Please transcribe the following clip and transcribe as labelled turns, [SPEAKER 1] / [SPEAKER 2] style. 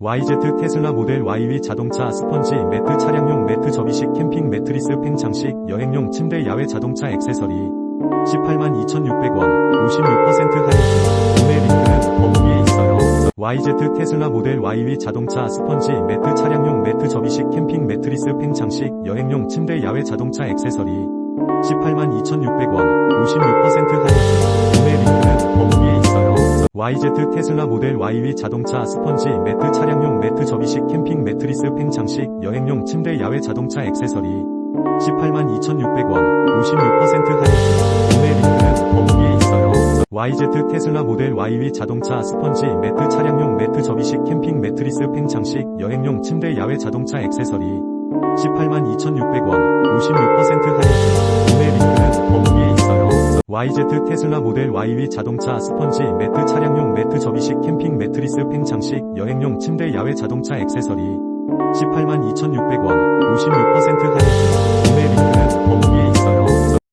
[SPEAKER 1] YZ 테슬라 모델 Y위 자동차 스펀지 매트 차량용 매트 접이식 캠핑 매트리스 팽 장식 여행용 침대 야외 자동차 액세서리. 18만 2,600원 56% 할인. 구매 링크는 더보기에 있어요. YZ 테슬라 모델 Y위 자동차 스펀지 매트 차량용 매트 접이식 캠핑 매트리스 팽 장식 여행용 침대 야외 자동차 액세서리. 18만 2,600원 56% 할인 YZ 테슬라 모델 Y위 자동차 스펀지 매트 차량용 매트 접이식 캠핑 매트리스 팽 장식 여행용 침대 야외 자동차 액세서리. 18만 2,600원 56% 할인. 구매 링크는 더보기에 있어요. YZ 테슬라 모델 Y위 자동차 스펀지 매트 차량용 매트 접이식 캠핑 매트리스 팽 장식 여행용 침대 야외 자동차 액세서리. 18만 2,600원 56% YZ 테슬라 모델 Y위 자동차 스펀지 매트 차량용 매트 접이식 캠핑 매트리스 팽 장식 여행용 침대 야외 자동차 액세서리. 18만 2,600원